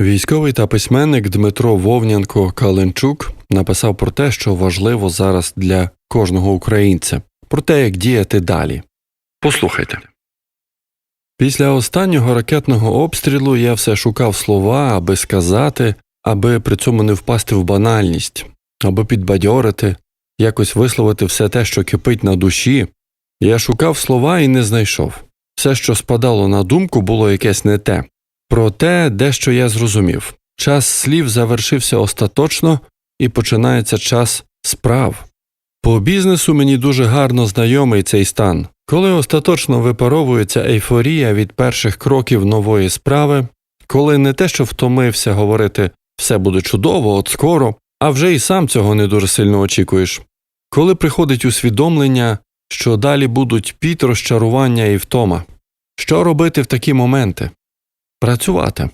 Військовий та письменник Дмитро Вовнянко Каленчук написав про те, що важливо зараз для кожного українця, про те, як діяти далі. Послухайте. Після останнього ракетного обстрілу я все шукав слова, аби сказати, аби при цьому не впасти в банальність, аби підбадьорити, якось висловити все те, що кипить на душі. Я шукав слова і не знайшов. Все, що спадало на думку, було якесь не те. Проте дещо я зрозумів час слів завершився остаточно і починається час справ. По бізнесу мені дуже гарно знайомий цей стан, коли остаточно випаровується ейфорія від перших кроків нової справи, коли не те, що втомився говорити все буде чудово, от скоро, а вже і сам цього не дуже сильно очікуєш, коли приходить усвідомлення, що далі будуть піт, розчарування і втома. Що робити в такі моменти? Працювати,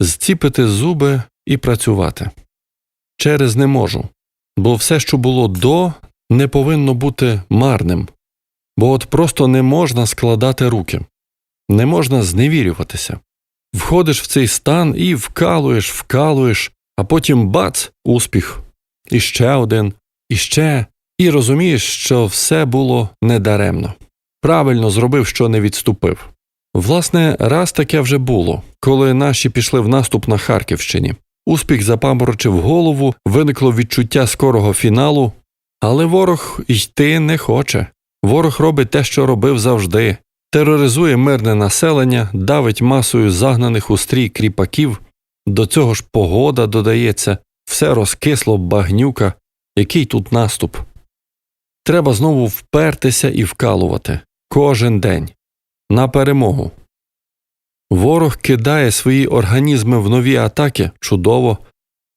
зціпити зуби і працювати. Через не можу, бо все, що було до, не повинно бути марним, бо от просто не можна складати руки, не можна зневірюватися. Входиш в цей стан і вкалуєш, вкалуєш, а потім бац, успіх. І ще один, і ще, і розумієш, що все було недаремно. Правильно зробив, що не відступив. Власне, раз таке вже було, коли наші пішли в наступ на Харківщині. Успіх запаморочив голову, виникло відчуття скорого фіналу, але ворог йти не хоче. Ворог робить те, що робив завжди, тероризує мирне населення, давить масою загнаних у стрій кріпаків. До цього ж погода додається, все розкисло багнюка, який тут наступ. Треба знову впертися і вкалувати кожен день на перемогу. Ворог кидає свої організми в нові атаки чудово,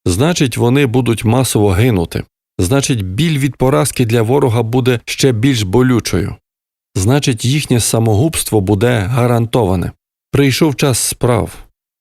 значить, вони будуть масово гинути. Значить, біль від поразки для ворога буде ще більш болючою. Значить, їхнє самогубство буде гарантоване. Прийшов час справ.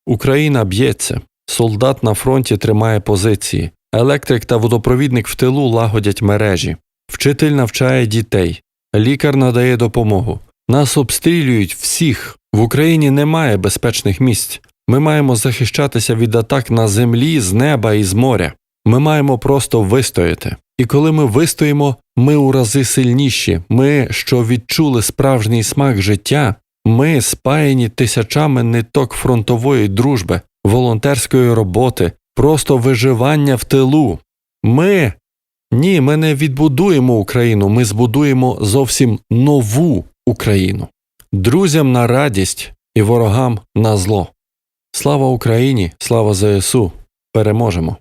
Україна б'ється, солдат на фронті тримає позиції, електрик та водопровідник в тилу лагодять мережі, вчитель навчає дітей, лікар надає допомогу. Нас обстрілюють всіх. В Україні немає безпечних місць. Ми маємо захищатися від атак на землі, з неба і з моря. Ми маємо просто вистояти. І коли ми вистоїмо, ми у рази сильніші. Ми, що відчули справжній смак життя, ми спаяні тисячами ниток фронтової дружби, волонтерської роботи, просто виживання в тилу. Ми ні, ми не відбудуємо Україну, ми збудуємо зовсім нову Україну. Друзям на радість і ворогам на зло. Слава Україні, слава ЗСУ! Переможемо!